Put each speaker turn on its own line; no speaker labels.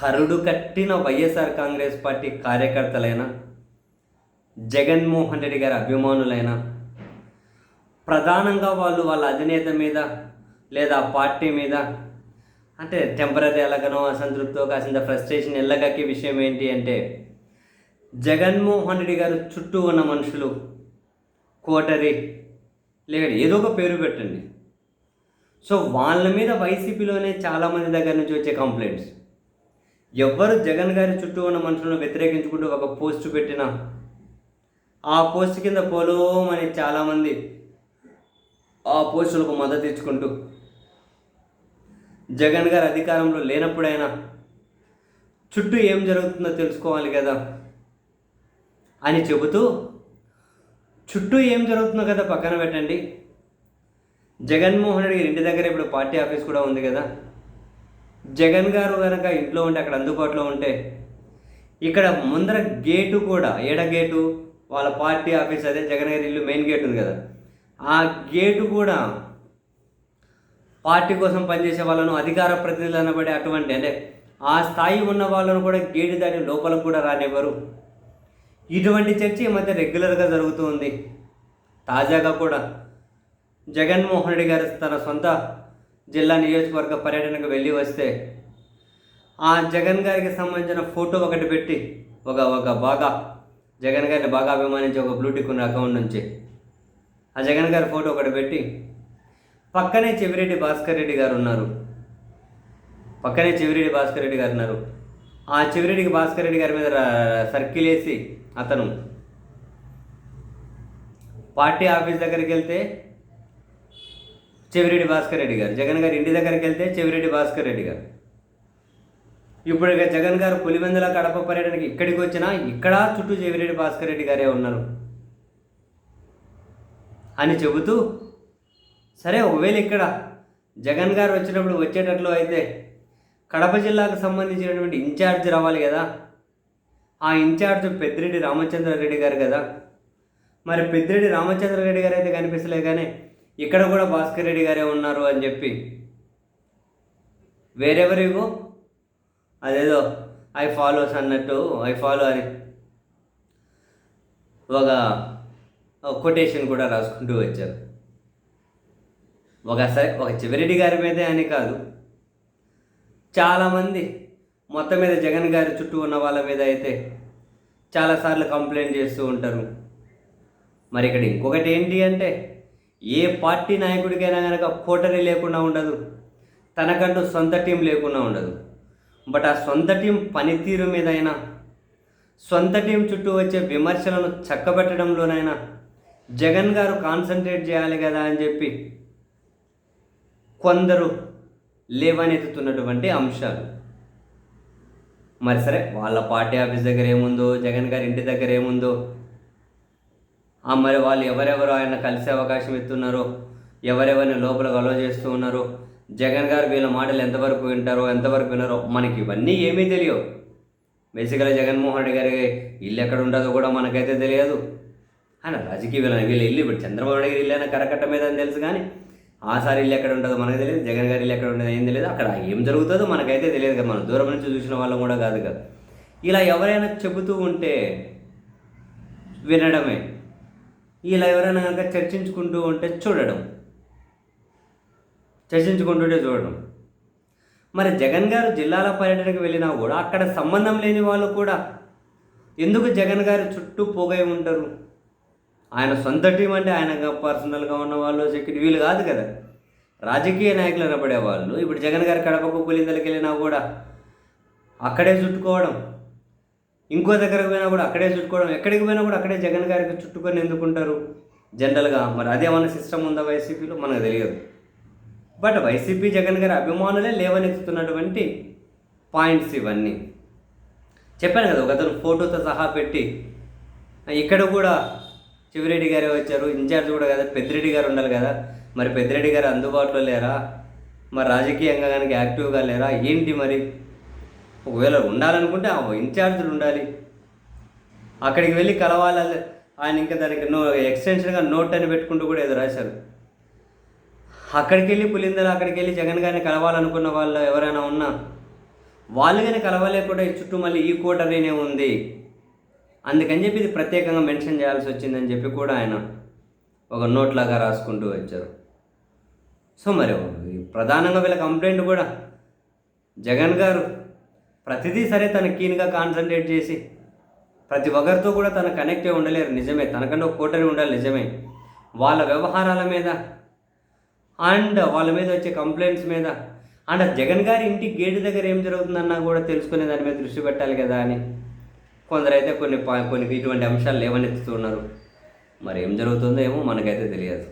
కరుడు కట్టిన వైఎస్ఆర్ కాంగ్రెస్ పార్టీ కార్యకర్తలైన జగన్మోహన్ రెడ్డి గారి అభిమానులైన ప్రధానంగా వాళ్ళు వాళ్ళ అధినేత మీద లేదా పార్టీ మీద అంటే టెంపరీ ఎలాగనో అసంతృప్తో కాసింత ఫ్రస్ట్రేషన్ ఎల్లగక్కే విషయం ఏంటి అంటే జగన్మోహన్ రెడ్డి గారు చుట్టూ ఉన్న మనుషులు కోటరి లేక ఏదో ఒక పేరు పెట్టండి. సో వాళ్ళ మీద వైసీపీలోనే చాలామంది దగ్గర నుంచి వచ్చే కంప్లైంట్స్ ఎవ్వరు జగన్ గారి చుట్టూ ఉన్న మనుషులను వ్యతిరేకించుకుంటూ ఒక పోస్ట్ పెట్టినా ఆ పోస్ట్ కింద పోలోమని చాలామంది ఆ పోస్టులకు మద్దతు ఇచ్చుకుంటూ జగన్ గారు అధికారంలో లేనప్పుడైనా చుట్టూ ఏం జరుగుతుందో తెలుసుకోవాలి కదా అని చెబుతూ చుట్టూ ఏం జరుగుతుందో కదా పక్కన పెట్టండి. జగన్మోహన్ రెడ్డి గారి ఇంటి దగ్గర ఇప్పుడు పార్టీ ఆఫీస్ కూడా ఉంది కదా. జగన్ గారు కనుక ఇంట్లో ఉంటే అక్కడ అందుబాటులో ఉంటే ఇక్కడ ముందర గేటు కూడా ఏడ గేటు? వాళ్ళ పార్టీ ఆఫీస్ అదే జగన్ గారి ఇల్లు మెయిన్ గేట్ ఉంది కదా. ఆ గేటు కూడా పార్టీ కోసం పనిచేసే వాళ్ళను అధికార ప్రతినిధులు అనబడే అటువంటి అంటే ఆ స్థాయి ఉన్న వాళ్ళను కూడా గేటు దాటి లోపలకు కూడా రానివ్వరు. ఇటువంటి చర్చ ఈ మధ్య రెగ్యులర్గా జరుగుతూ ఉంది. తాజాగా కూడా జగన్మోహన్ రెడ్డి గారు తన సొంత జిల్లా నియోజకవర్గ పర్యటనకు వెళ్ళి వస్తే ఆ జగన్ గారికి సంబంధించిన ఫోటో ఒకటి పెట్టి ఒక ఒక బాగా జగన్ గారిని బాగా అభిమానించే ఒక బ్లూటిక్ ఉన్న అకౌంట్ నుంచి ఆ జగన్ గారి ఫోటో ఒకటి పెట్టి పక్కనే చెవిరెడ్డి భాస్కర్ రెడ్డి గారు ఉన్నారు. పక్కనే చెవిరెడ్డి భాస్కర్ రెడ్డి గారు ఉన్నారు. ఆ చెవిరెడ్డికి భాస్కర్ రెడ్డి గారి మీద సర్కిల్ వేసి అతను పార్టీ ఆఫీస్ దగ్గరికి వెళ్తే చెవిరెడ్డి భాస్కర్ రెడ్డి గారు. జగన్ గారి ఇంటి దగ్గరికి వెళ్తే చెవిరెడ్డి భాస్కర్ రెడ్డి గారు. ఇప్పుడు జగన్ గారు పులివెందుల కడప పర్యటనకి ఇక్కడికి వచ్చినా ఇక్కడ చుట్టూ చెవిరెడ్డి భాస్కర్ రెడ్డి గారే ఉన్నారు. అని చెబుతూ సరే ఒకవేళ ఇక్కడ జగన్ గారు వచ్చినప్పుడు వచ్చేటట్లు అయితే కడప జిల్లాకు సంబంధించినటువంటి ఇన్ఛార్జ్ రావాలి కదా. ఆ ఇన్ఛార్జ్ పెద్దిరెడ్డి రామచంద్రారెడ్డి గారు కదా. మరి పెద్దిరెడ్డి రామచంద్రారెడ్డి గారు అయితే కనిపిస్తలే కానీ ఇక్కడ కూడా భాస్కర్ రెడ్డి గారే ఉన్నారు అని చెప్పి. వేరెవరిగో అదేదో ఐ ఫాలోస్ అన్నట్టు ఐ ఫాలో అని. ఒక కొటేషన్ కూడా రాసుకుంటూ వచ్చారు. ఒక సరే ఒక చివరెడ్డి గారి మీదే అని కాదు. చాలామంది మొత్తం మీద జగన్ గారి చుట్టూ ఉన్న వాళ్ళ మీద అయితే చాలాసార్లు కంప్లైంట్ చేస్తూ ఉంటారు. మరి ఇక్కడ ఇంకొకటి ఏంటి అంటే ఏ పార్టీ నాయకుడికైనా కనుక కోటరీ లేకుండా ఉండదు. తనకంటూ సొంత టీం లేకుండా ఉండదు. బట్ ఆ సొంత టీం పనితీరు మీదైనా సొంత టీం చుట్టూ వచ్చే విమర్శలను చక్కబెట్టడంలోనైనా జగన్ గారు కాన్సన్ట్రేట్ చేయాలి కదా అని చెప్పి కొందరు లేవనెత్తుతున్నటువంటి అంశాలు. మరి సరే వాళ్ళ పార్టీ ఆఫీస్ దగ్గర ఏముందో జగన్ గారి ఇంటి దగ్గర ఏముందో మరి వాళ్ళు ఎవరెవరు ఆయన కలిసే అవకాశం ఇస్తున్నారో ఎవరెవరిని లోపల అలో చేస్తూ ఉన్నారో జగన్ గారు వీళ్ళ మాటలు ఎంతవరకు వింటారో ఎంతవరకు వినరో మనకి ఇవన్నీ ఏమీ తెలియవు. బేసికల్గా జగన్మోహన్ రెడ్డి గారి ఇల్లు ఎక్కడ ఉంటుందో కూడా మనకైతే తెలియదు. ఆయన రాజకీయ వీళ్ళ వీళ్ళ ఇల్లు ఇప్పుడు చంద్రబాబు నాయుడు గారి ఇల్లు అయినా కరకట్ట మీద అని తెలుసు కానీ ఆసారి ఇల్లు ఎక్కడ ఉంటుందో మనకు తెలియదు జగన్ గారి ఇల్లు ఎక్కడ ఉండదో ఏం తెలియదు. అక్కడ ఏం జరుగుతుందో మనకైతే తెలియదు కదా మనం దూరం నుంచి చూసిన వాళ్ళం కూడా కాదు కదా. ఇలా ఎవరైనా చెబుతూ ఉంటే వినడమే. ఇలా ఎవరైనా కనుక చర్చించుకుంటూ ఉంటే చూడడం. చర్చించుకుంటుంటే చూడడం. మరి జగన్ గారు జిల్లాల పర్యటనకు వెళ్ళినా కూడా అక్కడ సంబంధం లేని వాళ్ళు కూడా ఎందుకు జగన్ గారు చుట్టూ పోగై ఉంటారు ఆయన సొంత టీం అంటే ఆయన పర్సనల్గా ఉన్న వాళ్ళు సెక్యూరిటీ వీళ్ళు కాదు కదా. రాజకీయ నాయకులు అనబడే వాళ్ళు. ఇప్పుడు జగన్ గారు కడపకు పులిందలకి వెళ్ళినా కూడా అక్కడే చుట్టుకోవడం. ఇంకో దగ్గరకు పోయినా కూడా అక్కడే చుట్టుకోవడం ఎక్కడికి పోయినా కూడా అక్కడే జగన్ గారికి చుట్టుకొని ఎందుకుంటారు? జనరల్గా మరి అదేమన్నా సిస్టమ్ ఉందా వైసీపీలో? మనకు తెలియదు. బట్ వైసీపీ జగన్ గారి అభిమానులే లేవనెత్తుతున్నటువంటి పాయింట్స్ ఇవన్నీ. చెప్పాను కదా ఒకతను ఫోటోతో సహా పెట్టి ఇక్కడ కూడా చివిరెడ్డి గారే వచ్చారు ఇన్ఛార్జ్ కూడా కదా పెద్దిరెడ్డి గారు ఉండాలి కదా. మరి పెద్దిరెడ్డి గారు అందుబాటులో లేరా? మరి రాజకీయంగా కనుక యాక్టివ్గా లేరా? ఏంటి మరి? ఒకవేళ ఉండాలనుకుంటే ఆ ఇన్ఛార్జీలు ఉండాలి. అక్కడికి వెళ్ళి కలవాలి. ఆయన ఇంకా దానికి నో ఎక్స్టెన్షన్గా నోట్ అని పెట్టుకుంటూ కూడా ఏదో రాశారు. అక్కడికి వెళ్ళి పులిందర అక్కడికి వెళ్ళి జగన్ గారిని కలవాలనుకున్న వాళ్ళు ఎవరైనా ఉన్నా వాళ్ళు కానీ కలవలేకుండా ఈ చుట్టూ మళ్ళీ ఈ కోటరీనే ఉంది. అందుకని చెప్పి ఇది ప్రత్యేకంగా మెన్షన్ చేయాల్సి వచ్చిందని చెప్పి కూడా ఆయన ఒక నోట్ లాగా రాసుకుంటూ వచ్చారు. సో మరి ప్రధానంగా వీళ్ళ కంప్లైంట్ కూడా జగన్ గారు ప్రతిదీ సరే తన కీన్గా కాన్సన్ట్రేట్ చేసి ప్రతి ఒక్కరితో కూడా తన కనెక్ట్ అయి ఉండలేరు నిజమే. తనకంటే ఒక కోటరీ ఉండాలి నిజమే. వాళ్ళ వ్యవహారాల మీద అండ్ వాళ్ళ మీద వచ్చే కంప్లైంట్స్ మీద అండ్ జగన్ గారి ఇంటి గేటు దగ్గర ఏం జరుగుతుందన్నా కూడా తెలుసుకునే దాని మీద దృష్టి పెట్టాలి కదా అని కొందరైతే కొన్ని కొన్ని ఇటువంటి అంశాలు లేవనెత్తుతున్నారు. మరి ఏం జరుగుతుందో ఏమో మనకైతే తెలియదు.